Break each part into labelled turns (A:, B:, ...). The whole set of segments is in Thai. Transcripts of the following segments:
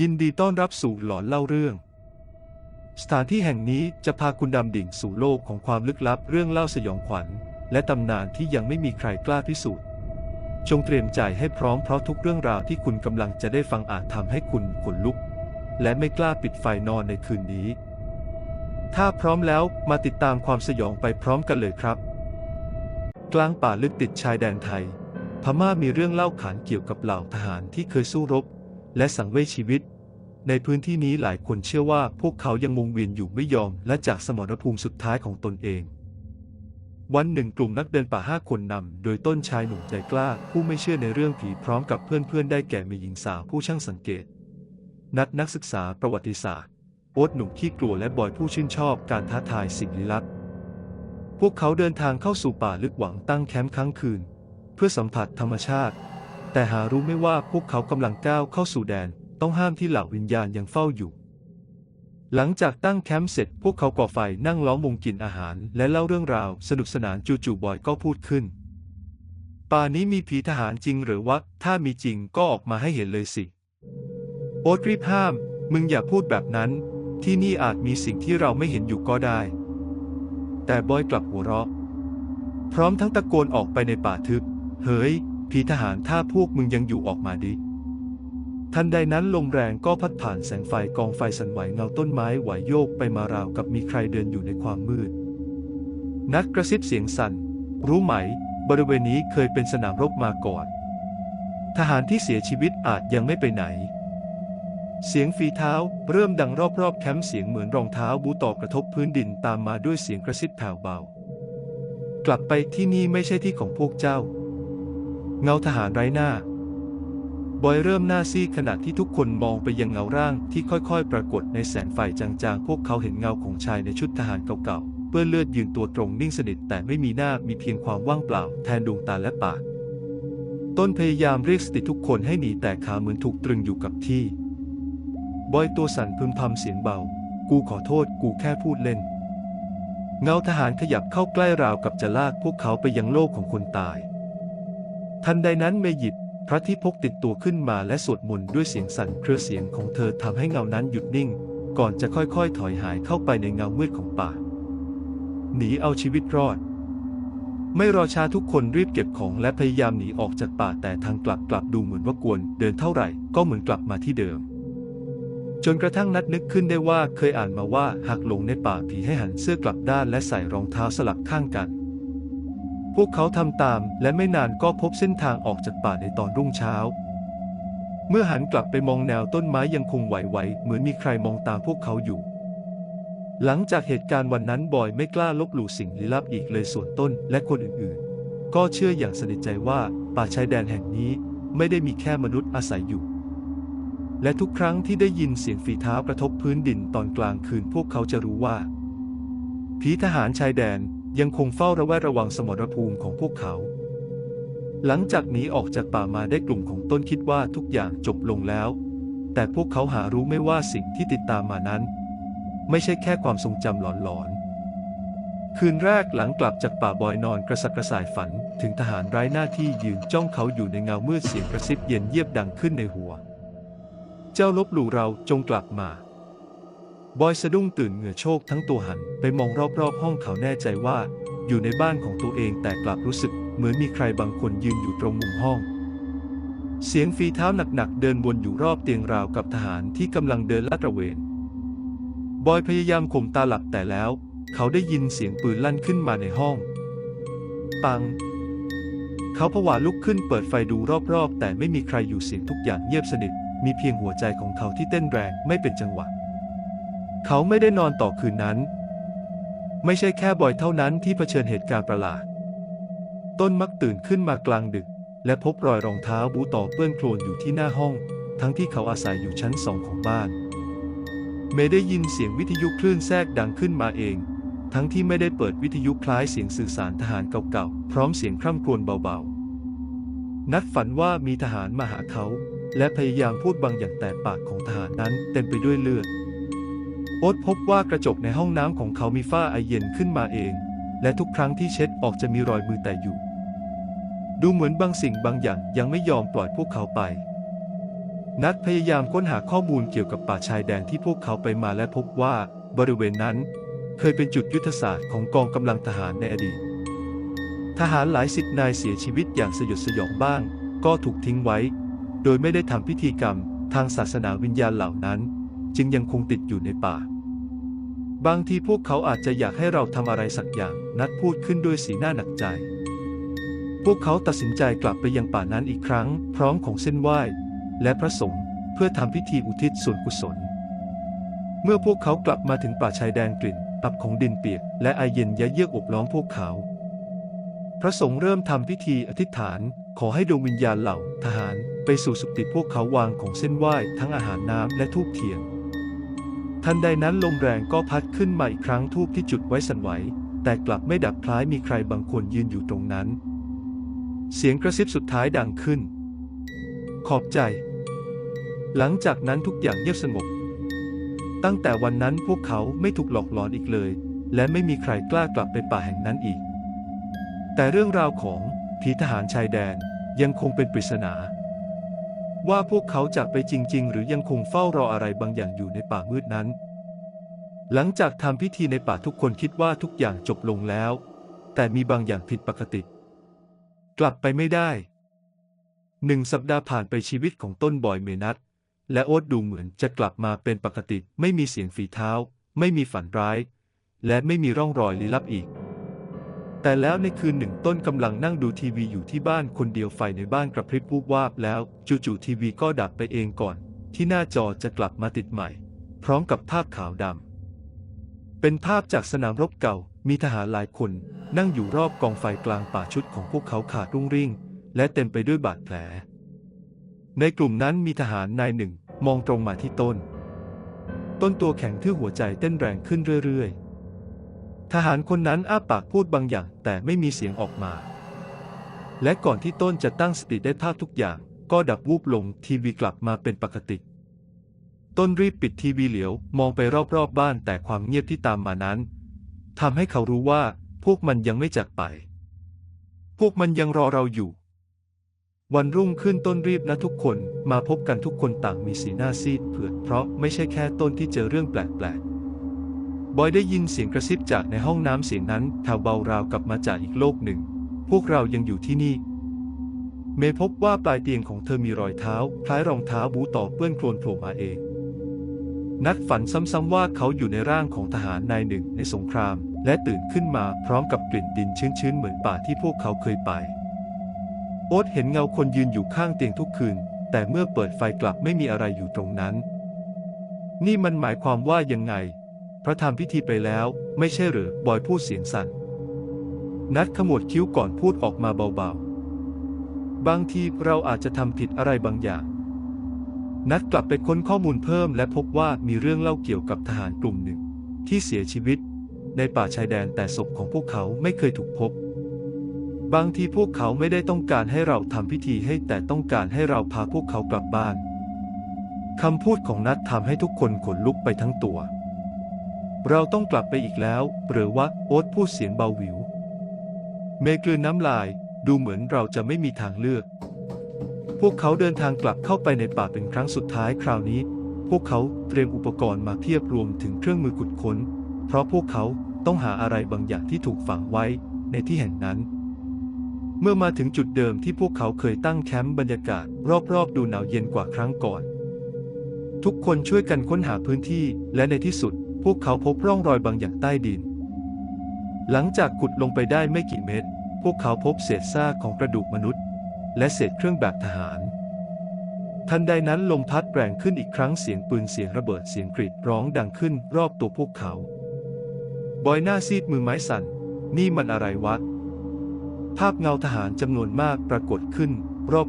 A: ยินดีต้อนรับสู่หลอนเล่าเรื่อง สถานที่แห่งนี้จะพาคุณดำดิ่งสู่โลกของความลึกลับเรื่องเล่าสยองขวัญ และตำนานที่ยังไม่มีใครกล้าพิสูจน์ จงเตรียมใจให้พร้อมเพราะทุกเรื่องราวที่คุณกำลังจะได้ฟังอาจทำให้คุณขนลุก และไม่กล้าปิดไฟนอนในคืนนี้ ถ้าพร้อมแล้วมาติดตามความสยองไปพร้อมกันเลยครับ กลางป่าลึกติดชายแดนไทยพม่ามีเรื่องเล่าขานเกี่ยวกับเหล่าทหารที่เคยสู้รบ และสังเวยชีวิต ในพื้นที่นี้หลายคนเชื่อว่าพวกเขายังวงเวียนอยู่ไม่ยอม และจากสมรภูมิสุดท้ายของตนเอง วันหนึ่งกลุ่มนักเดินป่าห้าคนนำโดยต้นชายหนุ่มใจกล้า ผู้ไม่เชื่อในเรื่องผีพร้อมกับเพื่อนๆได้แก่มีหญิงสาวผู้ช่างสังเกต นัดนักศึกษาประวัติศาสตร์โอ๊ตหนุ่มขี้กลัวและบอยผู้ชื่นชอบการท้าทายสิ่งลี้ลับ พวกเขาเดินทางเข้าสู่ป่าลึกหวังตั้งแคมป์ค้างคืน เพื่อสัมผัสธรรมชาติ แต่หารู้ไม่ว่าพวกเขากำลังก้าวเข้าสู่แดน ต้องห้ามที่เหล่าวิญญาณยังเฝ้าอยู่ หลังจากตั้งแคมป์เสร็จ พวกเขาก่อไฟนั่งล้อมวงกินอาหาร และเล่าเรื่องราว สนุกสนานจู่ๆบอยก็พูดขึ้น ป่านี้มีผีทหารจริงหรือวะ ถ้ามีจริงก็ออกมาให้เห็นเลยสิ โอ๊ตรีบห้าม มึงอย่าพูดแบบนั้น ที่นี่อาจมีสิ่งที่เราไม่เห็นอยู่ก็ได้ แต่บอยกลับหัวเราะ พร้อมทั้งตะโกนออกไปในป่าทึบ เฮ้ย ผีทหารถ้าพวกมึงยังอยู่ออกมาดิ ทันใดนั้นลมแรงก็พัดผ่านแสงไฟกองไฟสั่นไหวเงาต้นไม้ไหวโยกไปมาราวกับมีใครเดินอยู่ในความมืด นักกระซิบเสียงสั่น รู้ไหม บริเวณนี้เคยเป็นสนามรบมาก่อน ทหารที่เสียชีวิตอาจยังไม่ไปไหน เสียงฝีเท้าเริ่มดังรอบๆแคมป์เสียงเหมือนรองเท้าบูต่อกระทบพื้นดินตามมาด้วยเสียงกระซิบแผ่วเบา กลับไปที่นี่ไม่ใช่ที่ของพวกเจ้า เงาทหารไร้หน้า บอยเริ่มหน้าซีดขณะที่ทุกคนมองไปยังเงาร่างที่ค่อยๆ ปรากฏในแสงไฟจางๆ พวกเขาเห็นเงาของชายในชุดทหารเก่าๆ เปื้อนเลือดยืนตัวตรงนิ่งสนิทแต่ไม่มีหน้ามีเพียงความว่างเปล่าแทนดวงตาและปากต้นพยายามเรียกสติทุกคนให้หนีแต่ขาเหมือนถูกตรึงอยู่กับที่ บอยตัวสั่นพึมพำเสียงเบา กูขอโทษกูแค่พูดเล่น เงาทหารขยับเข้าใกล้ราวกับจะลากพวกเขาไปยังโลกของคนตาย ทันใดนั้นเมยิดพระที่พกติดตัวขึ้นมาและสวดมนต์ด้วยเสียงสั่นเครือเสียงของเธอทำให้เงานั้นหยุดนิ่ง ก่อนจะค่อยๆ ถอยหายเข้าไปในเงามืดของป่า หนีเอาชีวิตรอด ไม่รอช้าทุกคนรีบเก็บของและพยายามหนีออกจากป่าแต่ทางกลับกลับดูเหมือนว่ากวนเดินเท่าไหร่ก็เหมือนกลับมาที่เดิม จนกระทั่งนัดนึกขึ้นได้ว่าเคยอ่านมาว่าหากหลงในป่าผีให้หันเสื้อกลับด้านและใส่รองเท้าสลับข้างกัน พวกเขาทำตามและไม่นานก็พบเส้นทางออกจากป่าในตอนรุ่งเช้า เมื่อหันกลับไปมองแนวต้นไม้ยังคงไหวๆเหมือนมีใครมองตามพวกเขาอยู่ หลังจากเหตุการณ์วันนั้นบอยไม่กล้าลบหลู่สิ่งลี้ลับอีกเลยส่วนต้นและคนอื่นๆ ก็เชื่ออย่างสนิทใจว่าป่าชายแดนแห่งนี้ไม่ได้มีแค่มนุษย์อาศัยอยู่ และทุกครั้งที่ได้ยินเสียงฝีเท้ากระทบพื้นดินตอนกลางคืนพวกเขาจะรู้ว่าผีทหารชายแดน ยังคงเฝ้าระแวดระวังสมรภูมิของพวกเขา หลังจากหนีออกจากป่ามาได้กลุ่มของต้นคิดว่าทุกอย่างจบลงแล้ว แต่พวกเขาหารู้ไม่ว่าสิ่งที่ติดตามมานั้น ไม่ใช่แค่ความทรงจำหลอนๆ คืนแรกหลังกลับจากป่าบอยนอนกระสับกระส่ายฝันถึงทหารไร้หน้าที่ยืนจ้องเขาอยู่ในเงามืดเสียงกระซิบเย็นเยียบดังขึ้นในหัว เจ้าลบหลู่เราจงกลับมา บอยสะดุ้งตื่นเหงื่อโชกทั้งตัวหันไปมองรอบๆห้องเขาแน่ใจว่า อยู่ในบ้านของตัวเองแต่กลับรู้สึกเหมือนมีใครบางคนยืนอยู่ตรงมุมห้อง เสียงฝีเท้าหนักๆเดินวนอยู่รอบเตียงราวกับทหารที่กำลังเดินลาดตระเวน บอยพยายามข่มตาหลับแต่แล้ว เขาได้ยินเสียงปืนลั่นขึ้นมาในห้อง ปัง เขาผวาลุกขึ้นเปิดไฟดูรอบๆ แต่ไม่มีใครอยู่เสียงทุกอย่างเงียบสนิท มีเพียงหัวใจของเขาที่เต้นแรงไม่เป็นจังหวะ เขาไม่ได้นอนต่อคืนนั้น ไม่ใช่แค่บอยเท่านั้นที่เผชิญเหตุการณ์ประหลาด ต้นมักตื่นขึ้นมากลางดึก และพบรอยรองเท้าบูต่อเปื้อนโคลนอยู่ที่หน้าห้อง ทั้งที่เขาอาศัยอยู่ชั้นสองของบ้าน เมย์ได้ยินเสียงวิทยุคลื่นแทรกดังขึ้นมาเอง ทั้งที่ไม่ได้เปิดวิทยุคล้ายเสียงสื่อสารทหารเก่าๆ พร้อมเสียงคร่ำครวญเบาๆ นัดฝันว่ามีทหารมาหาเขา และพยายามพูดบางอย่างแต่ปากของทหารนั้นเต็มไปด้วยเลือด โอ๊ตพบว่ากระจกในห้องน้ำของเขามีฝ้าไอเย็นขึ้นมาเอง และทุกครั้งที่เช็ดออกจะมีรอยมือแตะอยู่ ดูเหมือนบางสิ่งบางอย่างยังไม่ยอมปล่อยพวกเขาไป นัดพยายามค้นหาข้อมูลเกี่ยวกับป่าชายแดนที่พวกเขาไปมาและพบว่าบริเวณนั้นเคยเป็นจุดยุทธศาสตร์ของกองกำลังทหารในอดีต ทหารหลายสิบนายเสียชีวิตอย่างสยดสยองบ้าง ก็ถูกทิ้งไว้ โดยไม่ได้ทำพิธีกรรมทางศาสนาวิญญาณเหล่านั้น จึงยังคงติดอยู่ในป่า บางทีพวกเขาอาจจะอยากให้เราทำอะไรสักอย่าง นัดพูดขึ้นด้วยสีหน้าหนักใจ พวกเขาตัดสินใจกลับไปยังป่านั้นอีกครั้ง พร้อมของเส้นไหว้ และพระสงฆ์เพื่อทำพิธีอุทิศส่วนกุศล เมื่อพวกเขากลับมาถึงป่าชายแดนกลิ่นอับของดินเปียก และไอเย็นยะเยือกอบล้อมพวกเขา พระสงฆ์เริ่มทำพิธีอธิษฐาน ขอให้ดวงวิญญาณเหล่าทหารไปสู่สุคติพวกเขาวางของเส้นไหว้ทั้งอาหารน้ำและทูบเทียน ทันใดนั้นลมแรงก็พัดขึ้นมาอีกครั้งทูบที่จุดไว้สั่นไหว แต่กลับไม่ดับคล้ายมีใครบางคนยืนอยู่ตรงนั้น เสียงกระซิบสุดท้ายดังขึ้น ขอบใจ หลังจากนั้นทุกอย่างเงียบสงบ ตั้งแต่วันนั้นพวกเขาไม่ถูกหลอกหลอนอีกเลย และไม่มีใครกล้ากลับไปป่าแห่งนั้นอีก แต่เรื่องราวของผีทหารชายแดนยังคงเป็นปริศนา ว่าพวกเขาจากไปจริง ๆ หรือยังคงเฝ้ารออะไรบางอย่างอยู่ในป่ามืดนั้น หลังจากทำพิธีในป่าทุกคนคิดว่าทุกอย่างจบลงแล้ว แต่มีบางอย่างผิดปกติ กลับไปไม่ได้หนึ่งสัปดาห์ผ่านไปชีวิตของต้นบอยเมนัทและโอ๊ตดูเหมือนจะกลับมาเป็นปกติ ไม่มีเสียงฝีเท้า ไม่มีฝันร้าย และไม่มีร่องรอยลี้ลับอีก แต่แล้วในคืนหนึ่งต้นกำลังนั่งดูทีวีอยู่ที่บ้านคนเดียวไฟในบ้านกระพริบวูบวาบแล้วจู่ๆทีวีก็ดับไปเองก่อน ที่หน้าจอจะกลับมาติดใหม่ พร้อมกับภาพขาวดำเป็นภาพจากสนามรบเก่า มีทหารหลายคน นั่งอยู่รอบกองไฟกลางป่าชุดของพวกเขาขาดรุ่งริ่ง และเต็มไปด้วยบาดแผล ในกลุ่มนั้นมีทหารนายหนึ่งมองตรงมาที่ต้น ต้นตัวแข็งทื่อหัวใจเต้นแรงขึ้นเรื่อยๆ ทหารคนนั้นอ้าปากพูดบางอย่างแต่ไม่มีเสียงออกมา และก่อนที่ต้นจะตั้งสติได้ภาพทุกอย่างก็ดับวูบลงทีวีกลับมาเป็นปกติ ต้นรีบปิดทีวีเหลียวมองไปรอบๆบบ้านแต่ความเงียบที่ตามมานั้นทำให้เขารู้ว่าพวกมันยังไม่จากไป พวกมันยังรอเราอยู่ วันรุ่งขึ้นต้นรีบนะทุกคนมาพบกันทุกคนต่างมีสีหน้าซีดเผือดเพราะไม่ใช่แค่ต้นที่เจอเรื่องแปลกๆ บอยได้ยินเสียงกระซิบจากในห้องน้ำเสียงนั้นแถวเบาราวกลับมาจากอีกโลกหนึ่ง พวกเรายังอยู่ที่นี่ เมย์พบว่าปลายเตียงของเธอมีรอยเท้า คล้ายรองเท้าบูต่อเปื้อนโคลนโผล่มาเอง นัดฝันซ้ำๆว่าเขาอยู่ในร่างของทหารนายหนึ่งในสงคราม และตื่นขึ้นมาพร้อมกับกลิ่นดินชื้นๆเหมือนป่าที่พวกเขาเคยไป โอ๊ตเห็นเงาคนยืนอยู่ข้างเตียงทุกคืน แต่เมื่อเปิดไฟกลับไม่มีอะไรอยู่ตรงนั้น นี่มันหมายความว่ายังไง พระทำพิธีไปแล้ว ไม่ใช่หรือบอยพูดเสียงสั่น นัดขมวดคิ้วก่อนพูดออกมาเบาๆ บางทีเราอาจจะทำผิดอะไรบางอย่าง นัดกลับไปค้นข้อมูลเพิ่มและพบว่ามีเรื่องเล่าเกี่ยวกับทหารกลุ่มหนึ่ง ที่เสียชีวิต ในป่าชายแดนแต่ศพของพวกเขาไม่เคยถูกพบ บางทีพวกเขาไม่ได้ต้องการให้เราทำพิธีให้แต่ต้องการให้เราพาพวกเขากลับบ้านคำพูดของนัททำให้ทุกคนขนลุกไปทั้งตัว เราต้องกลับไปอีกแล้ว หรือว่าโอ๊ตพูดเสียงเบาหวิว เมย์กลืนน้ำลายดูเหมือนเราจะไม่มีทางเลือก พวกเขาเดินทางกลับเข้าไปในป่าเป็นครั้งสุดท้ายคราวนี้ พวกเขาเตรียมอุปกรณ์มาเพียบรวมถึงเครื่องมือขุดค้น เพราะพวกเขาต้องหาอะไรบางอย่างที่ถูกฝังไว้ในที่แห่งนั้น เมื่อมาถึงจุดเดิมที่พวกเขาเคยตั้งแคมป์บรรยากาศ รอบๆ ดูหนาวเย็นกว่าครั้งก่อน ทุกคนช่วยกันค้นหาพื้นที่และในที่สุด วกเขาพบร่องรอยบางอย่างใต้ดิน หลังจากขุดลงไปได้ไม่กี่เมตร พวกเขาพบเศษซากของกระดูกมนุษย์ และเศษเครื่องแบบทหาร ทันใดนั้นลมพัดแรงขึ้นอีกครั้งเสียงปืนเสียงระเบิดเสียงกรีดร้องดังขึ้นรอบตัวพวกเขา บอยหน้าซีดมือไม้สั่น นี่มันอะไรวะ ภาพเงาทหารจำนวนมากปรากฏขึ้น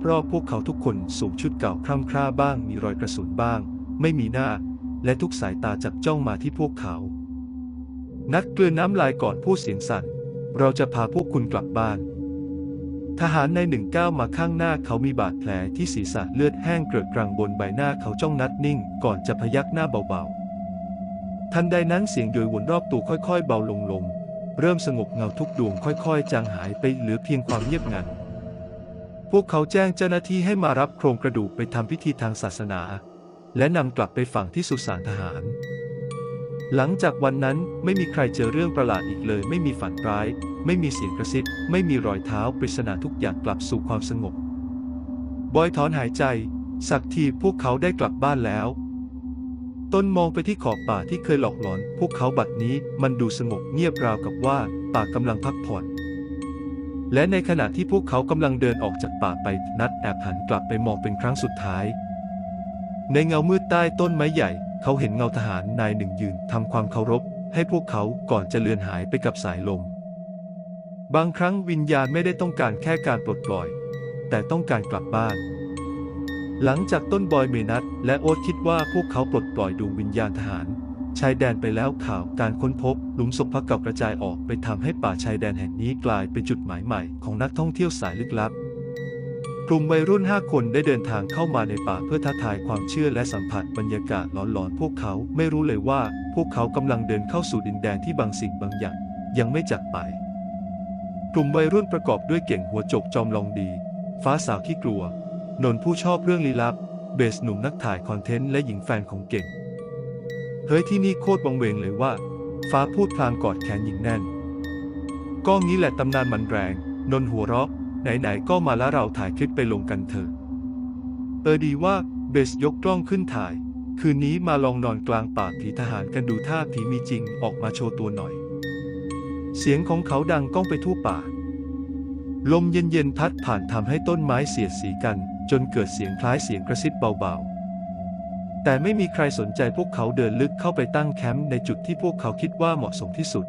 A: รอบๆพวกเขาทุกคนสวมชุดเก่าคร่ำคร่าบ้าง มีรอยกระสุนบ้าง ไม่มีหน้า และทุกสายตาจับจ้องมาที่พวกเขา นัดเกลือนน้ำลายก่อนพูดเสียงสั่น เราจะพาพวกคุณกลับบ้าน ทหารในหนึ่งก้าวมาข้างหน้าเขามีบาดแผลที่ศีรษะเลือดแห้งเกลือกกรังบนใบหน้าเขาจ้องนัดนิ่ง ก่อนจะพยักหน้าเบาๆ ทันใดนั้นเสียงโยยวนรอบตัวค่อยๆ เบาลงลงเริ่มสงบเงาทุกดวงค่อยๆ จางหายไปเหลือเพียงความเงียบงัน พวกเขาแจ้งเจ้าหน้าที่ให้มารับโครงกระดูกไปทำพิธีทางศาสนา และนำกลับไปฝังที่สุสานทหาร หลังจากวันนั้นไม่มีใครเจอเรื่องประหลาดอีกเลย ไม่มีฝันร้าย ไม่มีเสียงกระซิบไม่มีรอยเท้าปริศนาทุกอย่างกลับสู่ความสงบบอยถอนหายใจ สักทีพวกเขาได้กลับบ้านแล้วต้นมองไปที่ขอบป่าที่เคยหลอกหลอน พวกเขาบัดนี้มันดูสงบเงียบราวกับว่าป่ากำลังพักผ่อน และในขณะที่พวกเขากำลังเดินออกจากป่าไปนัดแอบหันกลับไปมองเป็นครั้งสุดท้าย ในเงามืดใต้ต้นไม้ใหญ่ เขาเห็นเงาทหารนายหนึ่งยืนทำความเคารพ ให้พวกเขาก่อนจะเลือนหายไปกับสายลม บางครั้งวิญญาณไม่ได้ต้องการแค่การปลดปล่อย แต่ต้องการกลับบ้าน หลังจากต้นบอยเมนัทและโอ๊ตคิดว่าพวกเขาปลดปล่อยดวงวิญญาณทหารชายแดนไปแล้วข่าวการค้นพบ หลุมศพพักเก่ากระจายออกไปทำให้ป่าชายแดนแห่งนี้กลายเป็นจุดหมายใหม่ของนักท่องเที่ยวสายลึกลับ กลุ่มวัยรุ่นห้าคนได้เดินทางเข้ามาในป่าเพื่อท้าทายความเชื่อและสัมผัสบรรยากาศหลอนๆ พวกเขาไม่รู้เลยว่า พวกเขากำลังเดินเข้าสู่ดินแดนที่บางสิ่งบางอย่าง ยังไม่จากไป กลุ่มวัยรุ่นประกอบด้วยเก่งหัวโจกจอมลองดี ฟ้าสาวที่กลัว นนทผู้ชอบเรื่องลี้ลับ เบสหนุ่มนักถ่ายคอนเทนต์และหญิงแฟนของเก่ง เฮ้ยที่นี่โคตรวังเวงเลยว่า ฟ้าพูดพลางกอดแขนหญิงแน่น ก็งี้แหละตำนานมันแรง นนทหัวเราะ ไหนๆก็มาแล้วเราถ่ายคลิปไปลงกันเถอะ เออดีว่าเบสยกกล้องขึ้นถ่าย คืนนี้มาลองนอนกลางป่าผีทหารกันดูท่าผีมีจริงออกมาโชว์ตัวหน่อย เสียงของเขาดังก้องไปทั่วป่า ลมเย็นๆพัดผ่านทำให้ต้นไม้เสียดสีกัน จนเกิดเสียงคล้ายเสียงกระซิบเบาๆแต่ไม่มีใครสนใจพวกเขาเดินลึกเข้าไปตั้งแคมป์ในจุดที่พวกเขาคิดว่าเหมาะสมที่สุด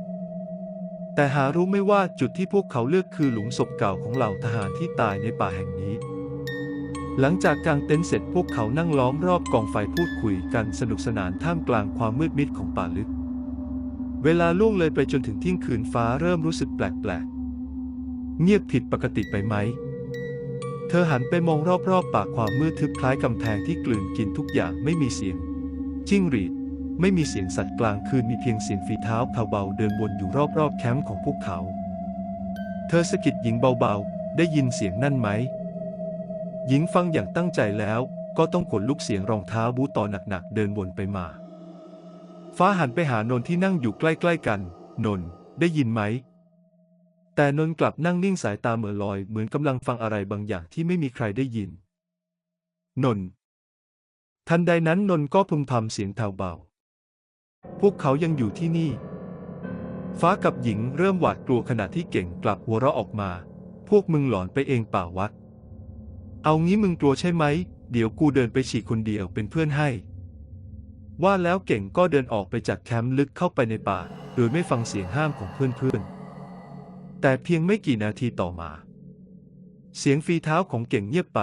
A: แต่หารู้ไม่ว่าจุดที่พวกเขาเลือกคือหลุมศพเก่าของเหล่าทหารที่ตายในป่าแห่งนี้ หลังจากกางเต็นท์เสร็จพวกเขานั่งล้อมรอบกองไฟพูดคุยกันสนุกสนานท่ามกลางความมืดมิดของป่าลึก เวลาล่วงเลยไปจนถึงเที่ยงคืนฟ้าเริ่มรู้สึกแปลกๆ เงียบผิดปกติไปไหม เธอหันไปมองรอบๆ ป่าความมืดทึบคล้ายกำแพงที่กลืนกินทุกอย่างไม่มีเสียง จิ้งหรีด ไม่มีเสียงสัตว์กลางคืนมีเพียงเสียงฝีเท้าเบาๆเดินวนอยู่รอบๆแคมป์ของพวกเขา เธอสะกิดหญิงเบาๆ ได้ยินเสียงนั่นไหม หญิงฟังอย่างตั้งใจแล้วก็ต้องขนลุกเสียงรองเท้าบูตต่อหนักๆ เดินวนไปมา ฟ้าหันไปหานนที่นั่งอยู่ใกล้ๆกัน นนได้ยินไหม แต่นนกลับนั่งนิ่งสายตาเหม่อลอยเหมือนกำลังฟังอะไรบางอย่างที่ไม่มีใครได้ยิน นน ทันใดนั้นนนก็พึมพำเสียงแผ่วเบา พวกเขายังอยู่ที่นี่ ฟ้ากับหญิงเริ่มหวาดกลัวขณะที่เก่งกลับหัวเราะออกมา พวกมึงหลอนไปเองป่าวะเอางี้มึงกลัวใช่ไหม เดี๋ยวกูเดินไปฉี่คนเดียวเป็นเพื่อนให้ ว่าแล้วเก่งก็เดินออกไปจากแคมป์ลึกเข้าไปในป่า โดยไม่ฟังเสียงห้ามของเพื่อนๆ แต่เพียงไม่กี่นาทีต่อมา เสียงฝีเท้าของเก่งเงียบไป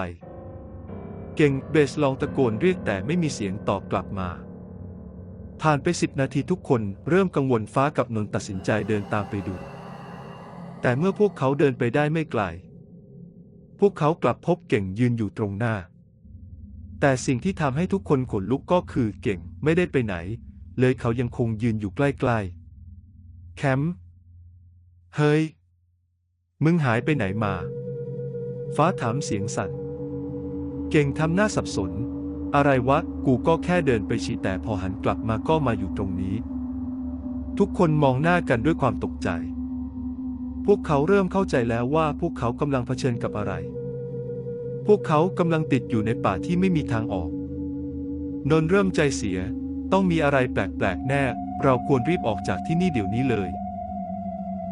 A: เก่งเบสลองตะโกนเรียกแต่ไม่มีเสียงตอบกลับมา ผ่านไปสิบนาทีทุกคนเริ่มกังวลฟ้ากับนนตัดสินใจเดินตามไปดู แต่เมื่อพวกเขาเดินไปได้ไม่ไกล พวกเขากลับพบเก่งยืนอยู่ตรงหน้า แต่สิ่งที่ทำให้ทุกคนขนลุกก็คือเก่งไม่ได้ไปไหน เลยเขายังคงยืนอยู่ใกล้ๆ แคมป์ เฮ้ย มึงหายไปไหนมา ฟ้าถามเสียงสั่น เก่งทำหน้าสับสน อะไรวะ กูก็แค่เดินไปฉี่แต่พอหันกลับมาก็มาอยู่ตรงนี้ ทุกคนมองหน้ากันด้วยความตกใจ พวกเขาเริ่มเข้าใจแล้วว่าพวกเขากำลังเผชิญกับอะไร พวกเขากำลังติดอยู่ในป่าที่ไม่มีทางออก นนเริ่มใจเสีย ต้องมีอะไรแปลกๆแน่ เราควรรีบออกจากที่นี่เดี๋ยวนี้เลย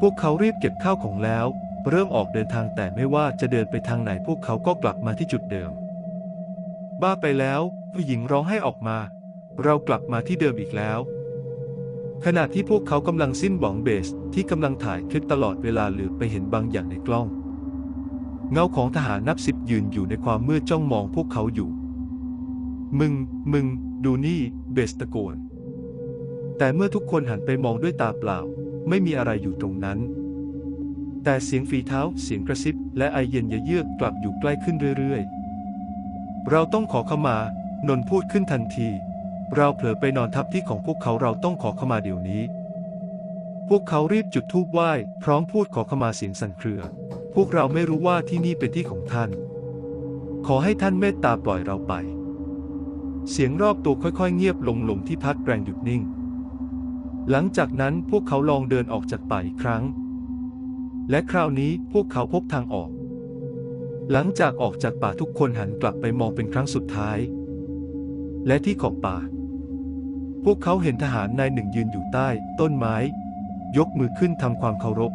A: พวกเขารีบเก็บข้าวของแล้ว เริ่มออกเดินทางแต่ไม่ว่าจะเดินไปทางไหนพวกเขาก็กลับมาที่จุดเดิม บ้าไปแล้ว ผู้หญิงร้องให้ออกมา เรากลับมาที่เดิมอีกแล้ว ขณะที่พวกเขากำลังสิ้นหวังเบสที่กำลังถ่ายคลิปตลอดเวลาเหลือไปเห็นบางอย่างในกล้อง เงาของทหารนับสิบยืนอยู่ในความมืดจ้องมองพวกเขาอยู่ มึง มึง ดูนี่ เบสตะโกน แต่เมื่อทุกคนหันไปมองด้วยตาเปล่า ไม่มีอะไรอยู่ตรงนั้น แต่เสียงฝีเท้า เสียงกระซิบ และไอเย็นยะเยือกกลับอยู่ใกล้ขึ้นเรื่อยๆ เราต้องขอขมา นนท์พูดขึ้นทันที เราเผลอไปนอนทับที่ของพวกเขาเราต้องขอขมาเดี๋ยวนี้ พวกเขารีบจุดธูปไหว้ พร้อมพูดขอขมาเสียงสั่นเครือ พวกเราไม่รู้ว่าที่นี่เป็นที่ของท่าน ขอให้ท่านเมตตาปล่อยเราไป เสียงรอบตัวค่อยๆ เงียบลงลมที่พัดแรงหยุดนิ่ง หลังจากนั้นพวกเขาลองเดินออกจากป่าอีกครั้ง และคราวนี้พวกเขาพบทางออก หลังจากออกจากป่าทุกคนหันกลับไปมองเป็นครั้งสุดท้าย และที่ขอบป่า พวกเขาเห็นทหารนายหนึ่งยืนอยู่ใต้ ต้นไม้ ยกมือขึ้นทำความเคารพ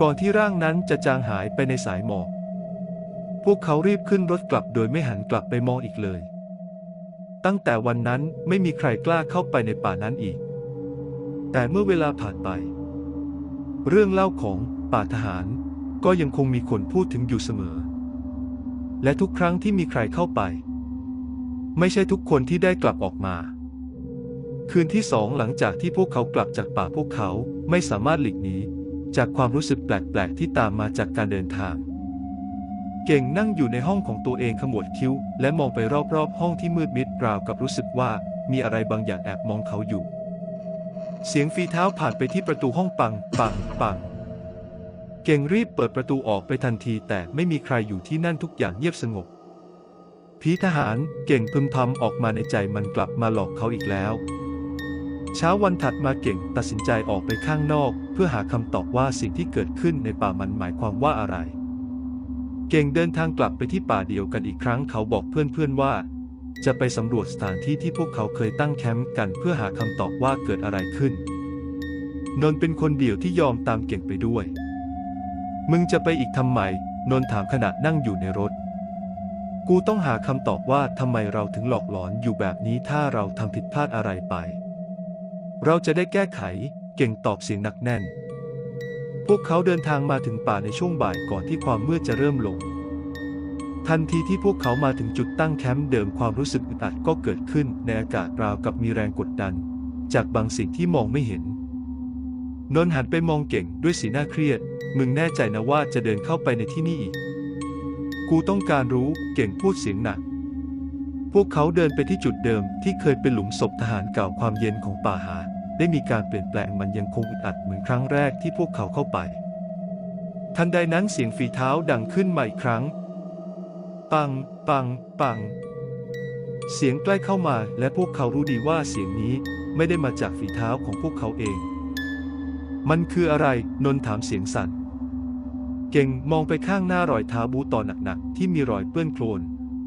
A: ก่อนที่ร่างนั้นจะจางหายไปในสายหมอก พวกเขารีบขึ้นรถกลับโดยไม่หันกลับไปมองอีกเลย ตั้งแต่วันนั้นไม่มีใครกล้าเข้าไปในป่านั้นอีก แต่เมื่อเวลาผ่านไป เรื่องเล่าของป่าทหาร ก็ยังคงมีคนพูดถึงอยู่เสมอ และทุกครั้งที่มีใครเข้าไป ไม่ใช่ทุกคนที่ได้กลับออกมา คืนที่สองหลังจากที่พวกเขากลับจากป่าพวกเขาไม่สามารถหลีกหนีจากความรู้สึกแปลกๆที่ตามมาจากการเดินทาง เก่งนั่งอยู่ในห้องของตัวเองขมวดคิ้ว และมองไปรอบๆ ห้องที่มืดมิดราวกับรู้สึกว่ามีอะไรบางอย่างแอบมองเขาอยู่ เสียงฝีเท้าผ่านไปที่ประตูห้องปัง ปัง ปัง เก่งรีบเปิดประตูออกไปทันทีแต่ไม่มีใครอยู่ที่นั่นทุกอย่างเงียบสงบ ผีทหารเก่งพึมพำออกมาในใจมันกลับมาหลอกเขาอีกแล้ว เช้าวันถัดมาเก่งตัดสินใจออกไปข้างนอก เพื่อหาคำตอบว่าสิ่งที่เกิดขึ้นในป่ามันหมายความว่าอะไร เก่งเดินทางกลับไปที่ป่าเดียวกันอีกครั้งเขาบอกเพื่อนๆว่า จะไปสำรวจสถานที่ที่พวกเขาเคยตั้งแคมป์กัน เพื่อหาคำตอบว่าเกิดอะไรขึ้น นนท์เป็นคนเดียวที่ยอมตามเก่งไปด้วย มึงจะไปอีกทำไม นนท์ถามขณะนั่งอยู่ในรถ กูต้องหาคำตอบว่าทำไมเราถึงหลอกหลอนอยู่แบบนี้ถ้าเราทำผิดพลาดอะไรไป เราจะได้แก้ไข เก่งตอบเสียงหนักแน่น พวกเขาเดินทางมาถึงป่าในช่วงบ่ายก่อนที่ความมืดจะเริ่มลง ทันทีที่พวกเขามาถึงจุดตั้งแคมป์เดิมความรู้สึกอึดอัดก็เกิดขึ้นในอากาศราวกับมีแรงกดดัน จากบางสิ่งที่มองไม่เห็น นนหันไปมองเก่งด้วยสีหน้าเครียด มึงแน่ใจนะว่าจะเดินเข้าไปในที่นี่อีก กูต้องการรู้เก่งพูดเสียงหนัก พวกเขาเดินไปที่จุดเดิมที่เคยเป็นหลุมศพทหารเก่าความเย็นของป่าหา ได้มีการเปลี่ยนแปลงมันยังคงอึดอัดเหมือนครั้งแรกที่พวกเขาเข้าไป ทันใดนั้นเสียงฝีเท้าดังขึ้นมาอีกครั้ง ปัง ปัง ปัง เสียงใกล้เข้ามาและพวกเขารู้ดีว่าเสียงนี้ไม่ได้มาจากฝีเท้าของพวกเขาเอง มันคืออะไร นนท์ถามเสียงสั่น เก่งมองไปข้างหน้ารอยเท้าบูตอนหนักๆ ที่มีรอยเปื้อนโคลน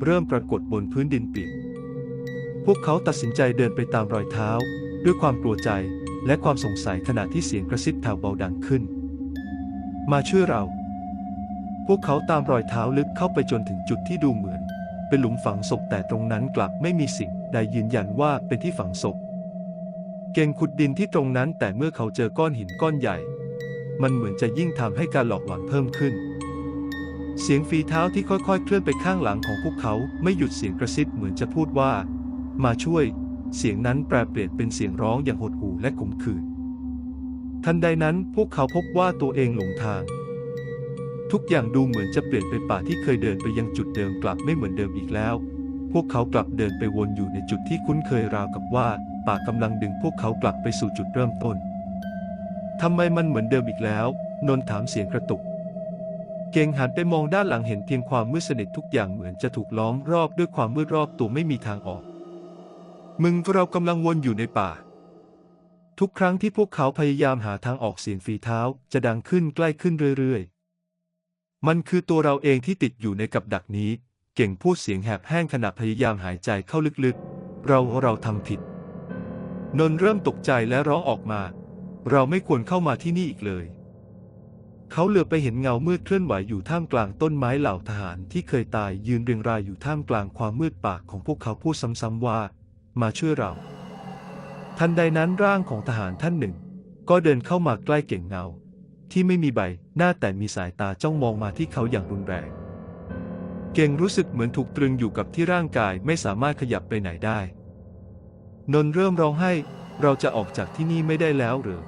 A: เริ่มปรากฏบนพื้นดินเปียก พวกเขาตัดสินใจเดินไปตามรอยเท้า ด้วยความกลัวใจและความสงสัยขณะที่เสียงกระซิบแผ่วเบาดังขึ้น มาช่วยเรา พวกเขาตามรอยเท้าลึกเข้าไปจนถึงจุดที่ดูเหมือน เป็นหลุมฝังศพแต่ตรงนั้นกลับไม่มีสิ่งใดยืนยันว่าเป็นที่ฝังศพ เก่งขุดดินที่ตรงนั้น แต่เมื่อเขาเจอก้อนหินก้อนใหญ่ มันเหมือนจะยิ่งทำให้การหลอกหลอนเพิ่มขึ้น เสียงฝีเท้าที่ค่อยๆ เคลื่อนไปข้างหลังของพวกเขาไม่หยุดเสียงกระซิบเหมือนจะพูดว่า มาช่วย เสียงนั้นแปลเปลี่ยนเป็นเสียงร้องอย่างหดหู่และขมขื่นทันใดนั้นพวกเขาพบว่าตัวเองหลงทาง ทุกอย่างดูเหมือนจะเปลี่ยนไปป่าที่เคยเดินไปยังจุดเดิมกลับไม่เหมือนเดิมอีกแล้ว พวกเขากลับเดินไปวนอยู่ในจุดที่คุ้นเคยราวกับว่า ป่ากำลังดึงพวกเขากลับไปสู่จุดเริ่มต้น ทำไมมันเหมือนเดิมอีกแล้ว นนท์ถามเสียงกระตุก เก่งหันไปมองด้านหลังเห็นเพียงความมืดสนิททุกอย่างเหมือนจะถูกล้อมรอบด้วยความมืดรอบตัวไม่มีทางออก มึงเรากำลังวนอยู่ในป่า ทุกครั้งที่พวกเขาพยายามหาทางออกเสียงฝีเท้าจะดังขึ้นใกล้ขึ้นเรื่อยๆ มันคือตัวเราเองที่ติดอยู่ในกับดักนี้ เก่งพูดเสียงแหบแห้งขณะพยายามหายใจเข้าลึกๆ เราเราทำผิด นนเริ่มตกใจและร้องออกมา เราไม่ควรเข้ามาที่นี่อีกเลย เขาเหลือไปเห็นเงามืดเคลื่อนไหวอยู่ท่ามกลางต้นไม้เหล่าทหารที่เคยตายยืนเรียงรายอยู่ท่ามกลางความมืดปากของพวกเขาพูดซ้ำๆว่า มาช่วยเรา ทันใดนั้นร่างของทหารท่านหนึ่ง ก็เดินเข้ามาใกล้เก่งเงา ที่ไม่มีใบหน้าแต่มีสายตาจ้องมองมาที่เขาอย่างรุนแรง เก่งรู้สึกเหมือนถูกตรึงอยู่กับที่ร่างกายไม่สามารถขยับไปไหนได้ นนเริ่มร้องไห้ เราจะออกจากที่นี่ไม่ได้แล้วหรือ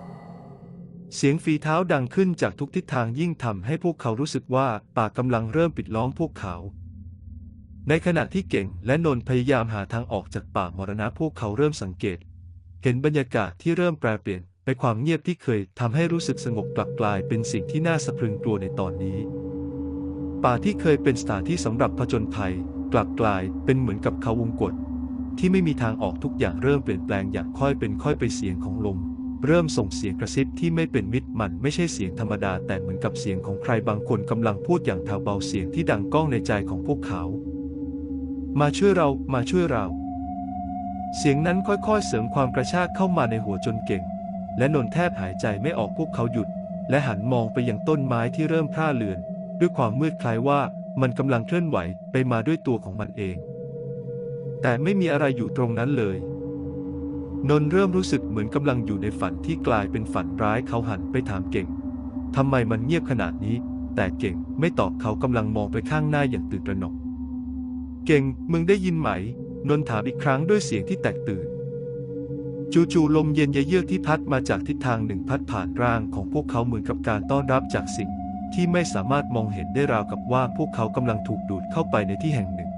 A: เสียงฝีเท้าดังขึ้นจากทุกทิศทางยิ่งทำให้พวกเขารู้สึกว่าป่ากำลังเริ่มปิดล้อมพวกเขา ในขณะที่เก่งและนนพยายามหาทางออกจากป่ามรณะพวกเขาเริ่มสังเกต เห็นบรรยากาศที่เริ่มแปรเปลี่ยนไปความเงียบที่เคยทำให้รู้สึกสงบกลับกลายเป็นสิ่งที่น่าสะพรึงกลัวในตอนนี้ ป่าที่เคยเป็นสถานที่สำหรับผจญภัย กลับกลายเป็นเหมือนกับเขาวงกฏ ที่ไม่มีทางออกทุกอย่างเริ่มเปลี่ยนแปลงอย่างค่อยเป็นค่อยไปเสียงของลม เริ่มส่งเสียงกระซิบที่ไม่เป็นมิตรมันไม่ใช่เสียงธรรมดา แต่เหมือนกับเสียงของใครบางคนกำลังพูดอย่างแผ่วเบาเสียงที่ดังก้องในใจของพวกเขา มาช่วยเรามาช่วยเรา เสียงนั้นค่อยๆ เสริมความกระชากเข้ามาในหัวจนเก่ง และนนแทบหายใจไม่ออกพวกเขาหยุด และหันมองไปยังต้นไม้ที่เริ่มพร่าเลือน ด้วยความมืดคล้ายว่ามันกำลังเคลื่อนไหวไปมาด้วยตัวของมันเอง แต่ไม่มีอะไรอยู่ตรงนั้นเลย นนเริ่มรู้สึกเหมือนกำลังอยู่ในฝันที่กลายเป็นฝันร้ายเขาหันไปถามเก่งทำไมมันเงียบขนาดนี้ แต่เก่งไม่ตอบเขากำลังมองไปข้างหน้าอย่างตื่นตระหนก เก่งมึงได้ยินไหม นนถามอีกครั้งด้วยเสียงที่แตกตื่น จู่ๆลมเย็นเยือกที่พัดมาจากทิศทางหนึ่งพัดผ่านร่างของพวกเขาเหมือนกับการต้อนรับจากสิ่งที่ไม่สามารถมองเห็นได้ราวกับว่าพวกเขากำลังถูกดูดเข้าไปในที่แห่งหนึ่ง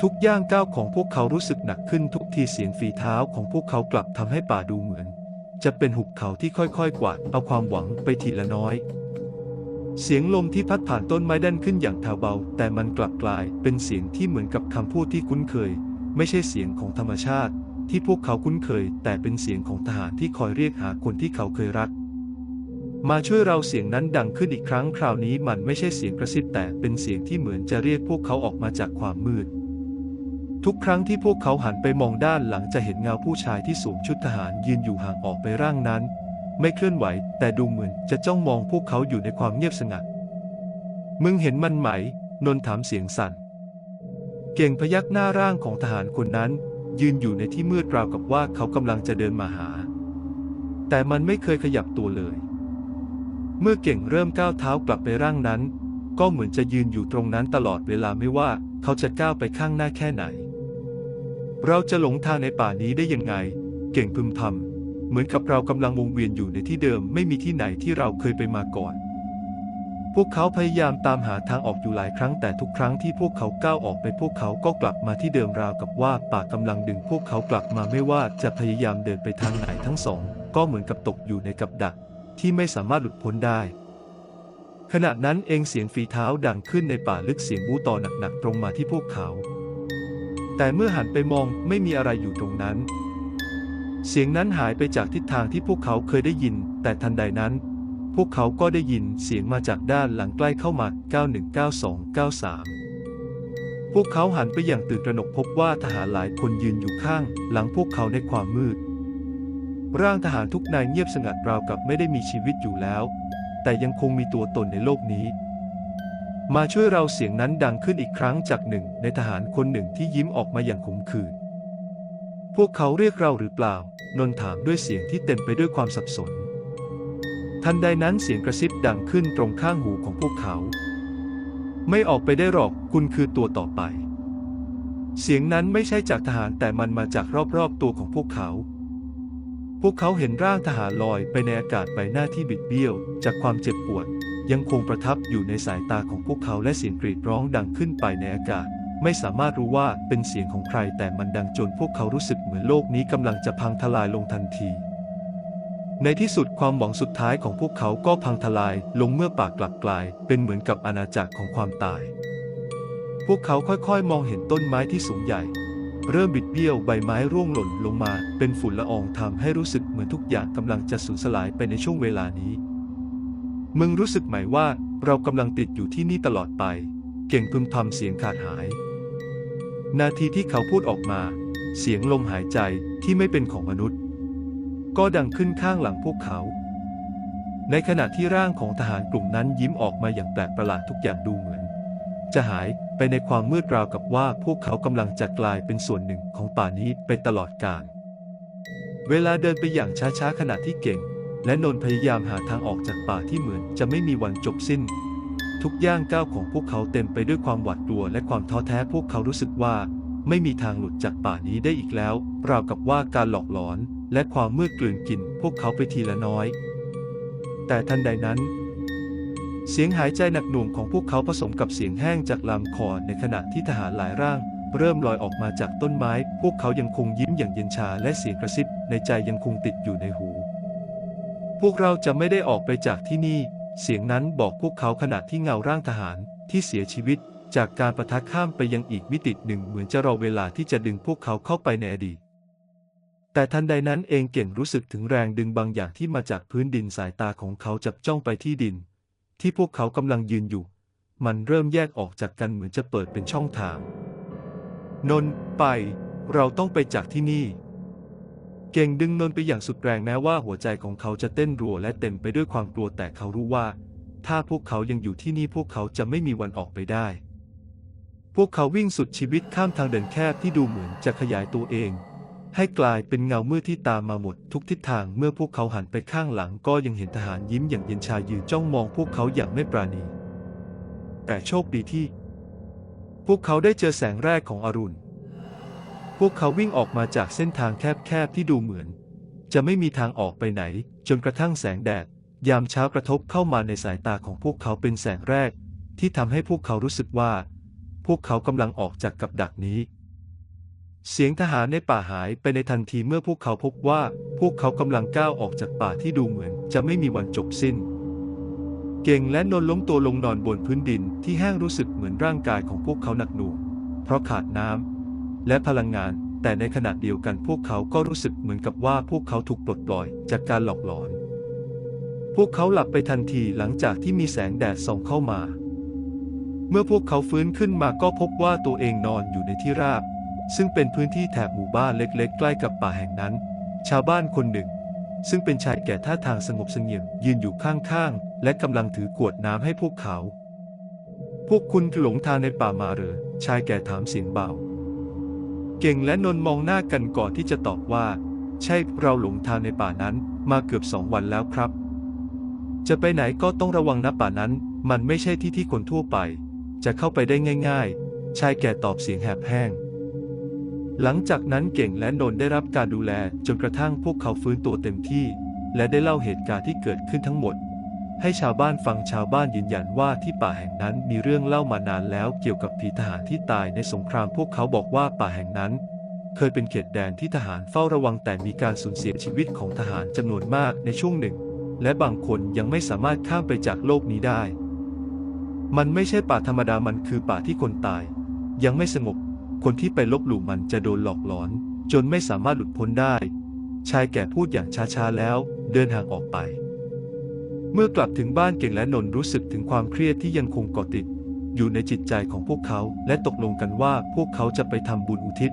A: ทุกย่างก้าวของพวกเขารู้สึกหนักขึ้นทุกทีเสียงฝีเท้าของพวกเขากลับทำให้ป่าดูเหมือน จะเป็นหุบเขาที่ค่อยๆ กวาดเอาความหวังไปทีละน้อย เสียงลมที่พัดผ่านต้นไม้ดันขึ้นอย่างแผ่วเบา แต่มันกลับกลายเป็นเสียงที่เหมือนกับคำพูดที่คุ้นเคย ไม่ใช่เสียงของธรรมชาติ ที่พวกเขาคุ้นเคย แต่เป็นเสียงของทหารที่คอยเรียกหาคนที่เขาเคยรักมาช่วยเราเสียงนั้นดังขึ้นอีกครั้งคราวนี้มันไม่ใช่เสียงกระซิบแต่เป็นเสียงที่เหมือนจะเรียกพวกเขาออกมาจากความมืด ทุกครั้งที่พวกเขาหันไปมองด้านหลังจะเห็นเงาผู้ชายที่สวมชุดทหารยืนอยู่ห่างออกไปร่างนั้น ไม่เคลื่อนไหว แต่ดูเหมือนจะจ้องมองพวกเขาอยู่ในความเงียบสงัด มึงเห็นมันไหม นนถามเสียงสั่น เก่งพยักหน้าร่างของทหารคนนั้น ยืนอยู่ในที่มืดราวกับว่าเขากำลังจะเดินมาหา แต่มันไม่เคยขยับตัวเลย เมื่อเก่งเริ่มก้าวเท้ากลับไปร่างนั้น ก็เหมือนจะยืนอยู่ตรงนั้นตลอดเวลาไม่ว่าเขาจะก้าวไปข้างหน้าแค่ไหน เราจะหลงทางในป่านี้ได้ยังไง เก่งพึมพำเหมือนกับเรากำลังวงเวียนอยู่ในที่เดิมไม่มีที่ไหนที่เราเคยไปมาก่อน พวกเขาพยายามตามหาทางออกอยู่หลายครั้งแต่ทุกครั้งที่พวกเขาก้าวออกไปพวกเขาก็กลับมาที่เดิมราวกับว่าป่ากำลังดึงพวกเขากลับมาไม่ว่าจะพยายามเดินไปทางไหนทั้งสอง ก็เหมือนกับตกอยู่ในกับดัก ที่ไม่สามารถหลุดพ้นได้ขณะนั้นเองเสียงฝีเท้าดังขึ้นในป่าลึกเสียงบูต่อหนักๆตรงมาที่พวกเขา แต่เมื่อหันไปมองไม่มีอะไรอยู่ตรงนั้น เสียงนั้นหายไปจากทิศทางที่พวกเขาเคยได้ยิน แต่ทันใดนั้น พวกเขาก็ได้ยินเสียงมาจากด้านหลังใกล้เข้ามา 919293 พวกเขาหันไปอย่างตื่นตระหนกพบว่าทหารหลายคนยืนอยู่ข้าง หลังพวกเขาในความมืด ร่างทหารทุกนายเงียบสงัดราวกับไม่ได้มีชีวิตอยู่แล้ว แต่ยังคงมีตัวตนในโลกนี้ มาช่วยเราเสียงนั้นดังขึ้นอีกครั้งจากหนึ่งในทหารคนหนึ่งที่ยิ้มออกมาอย่างขมขื่น พวกเขาเรียกเราหรือเปล่า นนท์ถามด้วยเสียงที่เต็มไปด้วยความสับสน ทันใดนั้นเสียงกระซิบดังขึ้นตรงข้างหูของพวกเขา ไม่ออกไปได้หรอก คุณคือตัวต่อไป เสียงนั้นไม่ใช่จากทหารแต่มันมาจากรอบๆตัวของพวกเขาพวกเขาเห็นร่างทหารลอยไปในอากาศใบหน้าที่บิดเบี้ยว จากความเจ็บปวด ยังคงประทับอยู่ในสายตาของพวกเขาและเสียงกรีดร้องดังขึ้นไปในอากาศ ไม่สามารถรู้ว่าเป็นเสียงของใครแต่มันดังจนพวกเขารู้สึกเหมือนโลกนี้กำลังจะพังทลายลงทันที ในที่สุดความหวังสุดท้ายของพวกเขาก็พังทลายลงเมื่อปากกลับกลาย เป็นเหมือนกับอาณาจักรของความตาย พวกเขาค่อยๆ มองเห็นต้นไม้ที่สูงใหญ่ เริ่มบิดเบี้ยวใบไม้ร่วงหล่นลงมา เป็นฝุ่นละอองทำให้รู้สึกเหมือนทุกอย่างกำลังจะสูญสลายไปในช่วงเวลานี้ มึงรู้สึกไหมว่าเรากำลังติดอยู่ที่นี่ตลอดไป เก่งพึมพำเสียงขาดหาย นาทีที่เขาพูดออกมา เสียงลมหายใจที่ไม่เป็นของมนุษย์ ก็ดังขึ้นข้างหลังพวกเขา ในขณะที่ร่างของทหารกลุ่มนั้นยิ้มออกมาอย่างแปลกประหลาดทุกอย่างดูเหมือน จะหายไปในความมืดราวกับว่าพวกเขากำลังจะกลายเป็นส่วนหนึ่งของป่านี้ไปตลอดกาลเวลาเดินไปอย่างช้าๆขณะที่เก่ง และนนพยายามหาทางออกจากป่าที่เหมือนจะไม่มีวันจบสิ้น ทุกย่างก้าวของพวกเขาเต็มไปด้วยความหวาดกลัวและความท้อแท้พวกเขารู้สึกว่า ไม่มีทางหลุดจากป่านี้ได้อีกแล้ว ราวกับว่าการหลอกหลอนและความมืดกลืนกิน พวกเขาไปทีละน้อย แต่ทันใดนั้น เสียงหายใจหนักหน่วงของพวกเขาผสมกับเสียงแห้งจากลำคอในขณะที่ทหารหลายร่างเริ่มลอยออกมาจากต้นไม้ พวกเขายังคงยิ้มอย่างเย็นชาและเสียงกระซิบในใจยังคงติดอยู่ในหู วกเราจะไม่ได้ออกไปจากที่นี่ เสียงนั้นบอกพวกเขาขณะที่เงาร่างทหารที่เสียชีวิต จากการประทะข้ามไปยังอีกมิติหนึ่งเหมือนจะรอเวลาที่จะดึงพวกเขาเข้าไปในอดีต แต่ทันใดนั้นเองเก่งรู้สึกถึงแรงดึงบางอย่างที่มาจากพื้นดินสายตาของเขาจับจ้องไปที่ดิน ที่พวกเขากำลังยืนอยู่ มันเริ่มแยกออกจากกันเหมือนจะเปิดเป็นช่องทาง นนท์ไป เราต้องไปจากที่นี่ เก่งดึงนนท์ไปอย่างสุดแรงแม้ว่าหัวใจของเขาจะเต้นรัวและเต็มไปด้วยความกลัวแต่เขารู้ว่า ถ้าพวกเขายังอยู่ที่นี่พวกเขาจะไม่มีวันออกไปได้ พวกเขาวิ่งสุดชีวิตข้ามทางเดินแคบที่ดูเหมือนจะขยายตัวเอง ให้กลายเป็นเงามืดที่ตามมาหมดทุกทิศทางเมื่อพวกเขาหันไปข้างหลังก็ยังเห็นทหารยิ้มอย่างเย็นชายืนจ้องมองพวกเขาอย่างไม่ปราณี แต่โชคดีที่ พวกเขาได้เจอแสงแรกของอรุณ พวกเขาวิ่งออกมาจากเส้นทางแคบๆที่ดูเหมือน จะไม่มีทางออกไปไหน จนกระทั่งแสงแดด ยามเช้ากระทบเข้ามาในสายตาของพวกเขาเป็นแสงแรก ที่ทำให้พวกเขารู้สึกว่า พวกเขากำลังออกจากกับดักนี้ เสียงทหารในป่าหายไปในทันทีเมื่อพวกเขาพบว่า พวกเขากำลังก้าวออกจากป่าที่ดูเหมือน จะไม่มีวันจบสิ้นเก่งและนนล้มตัวลงนอนบนพื้นดินที่แห้งรู้สึกเหมือนร่างกายของพวกเขาหนักหน่วงเพราะขาดน้ำ และพลังงาน แต่ในขณะเดียวกันพวกเขาก็รู้สึกเหมือนกับว่าพวกเขาถูกปลดปล่อยจากการหลอกหลอน พวกเขาหลับไปทันทีหลังจากที่มีแสงแดดส่องเข้ามา เมื่อพวกเขาฟื้นขึ้นมาก็พบว่าตัวเองนอนอยู่ในที่ราบ ซึ่งเป็นพื้นที่แถบหมู่บ้านเล็กๆ ใกล้กับป่าแห่งนั้น ชาวบ้านคนหนึ่ง ซึ่งเป็นชายแก่ท่าทางสงบเสงี่ยมยืนอยู่ข้างๆ และกำลังถือกวดน้ำให้พวกเขาพวกคุณหลงทางในป่ามาเหรอชายแก่ถามเสียงเบา เก่งและนนมองหน้ากันก่อนที่จะตอบว่า ใช่เราหลงทางในป่านั้นมาเกือบสองวันแล้วครับ จะไปไหนก็ต้องระวังนะป่านั้น มันไม่ใช่ที่ที่คนทั่วไป จะเข้าไปได้ง่าย ๆ ชายแก่ตอบเสียงแหบแห้ง หลังจากนั้นเก่งและนนได้รับการดูแลจนกระทั่งพวกเขาฟื้นตัวเต็มที่ และได้เล่าเหตุการณ์ที่เกิดขึ้นทั้งหมด ให้ชาวบ้านฟังชาวบ้านยืนยันว่าที่ป่าแห่งนั้นมีเรื่องเล่ามานานแล้วเกี่ยวกับผีทหารที่ตายในสงครามพวกเขาบอกว่าป่าแห่งนั้น เคยเป็นเขตแดนที่ทหารเฝ้าระวังแต่มีการสูญเสียชีวิตของทหารจำนวนมากในช่วงหนึ่ง และบางคนยังไม่สามารถข้ามไปจากโลกนี้ได้ มันไม่ใช่ป่าธรรมดามันคือป่าที่คนตาย ยังไม่สงบ คนที่ไปลบหลู่มันจะโดนหลอกหลอน จนไม่สามารถหลุดพ้นได้ ชายแก่พูดอย่างช้าๆแล้ว เดินห่างออกไป เมื่อกลับถึงบ้านเก่งและนนทรู้สึกถึงความเครียดที่ยังคงเกาะติด อยู่ในจิตใจของพวกเขา และตกลงกันว่าพวกเขาจะไปทำบุญอุทิศ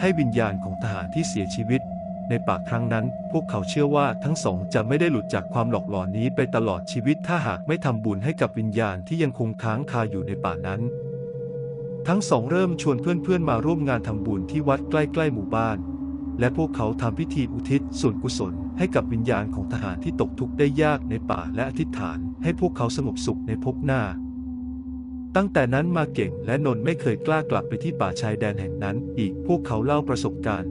A: ให้วิญญาณของทหารที่เสียชีวิต ในป่าครั้งนั้น พวกเขาเชื่อว่าทั้งสองจะไม่ได้หลุดจากความหลอกหลอนนี้ไปตลอดชีวิตถ้าหากไม่ทำบุญให้กับวิญญาณที่ยังคงค้างคาอยู่ในป่านั้น ทั้งสองเริ่มชวนเพื่อนๆมาร่วมงานทำบุญที่วัดใกล้ๆหมู่บ้าน และพวกเขาทำพิธีอุทิศส่วนกุศล ให้กับวิญญาณของทหารที่ตกทุกข์ได้ยากในป่าและอธิษฐาน ให้พวกเขาสงบสุขในภพหน้า ตั้งแต่นั้นมาเก่งและนนท์ไม่เคยกล้ากลับไปที่ป่าชายแดนแห่งนั้น อีกพวกเขาเล่าประสบการณ์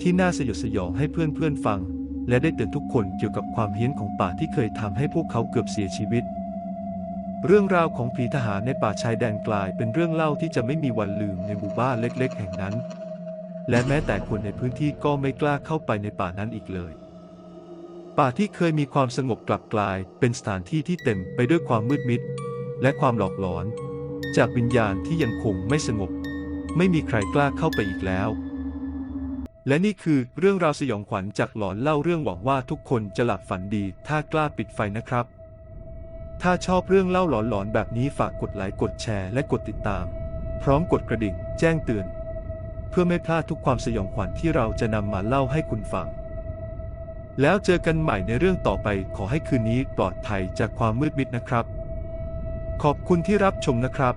A: ที่น่าสยดสยองให้เพื่อนๆฟัง และได้เตือนทุกคนเกี่ยวกับความเฮี้ยนของป่าที่เคยทำให้พวกเขาเกือบเสียชีวิต เรื่องราวของผีทหารในป่าชายแดนกลาย เป็นเรื่องเล่าที่จะไม่มีวันลืมในหมู่บ้านเล็ก ๆ แห่งนั้น และแม้แต่คนในพื้นที่ก็ไม่กล้าเข้าไปในป่านั้นอีกเลย ป่าที่เคยมีความสงบกลับกลาย เป็นสถานที่ที่เต็มไปด้วยความมืดมิด และความหลอกหลอน จากวิญญาณที่ยังคงไม่สงบ ไม่มีใครกล้าเข้าไปอีกแล้ว และนี่คือเรื่องราวสยองขวัญจากหลอนเล่าเรื่องหวังว่าทุกคนจะหลับฝันดี ถ้ากล้าปิดไฟนะครับ ถ้าชอบเรื่องเล่าหลอนๆแบบนี้ฝากกดไลค์กดแชร์และกดติดตาม พร้อมกดกระดิ่ง แจ้งเตือน พื่อไม่พลาดทุกความสยองขวัญที่เราจะนำมาเล่าให้คุณฟัง แล้วเจอกันใหม่ในเรื่องต่อไปขอให้คืนนี้ปลอดภัยจากความมืดมิดนะครับ ขอบคุณที่รับชมนะครับ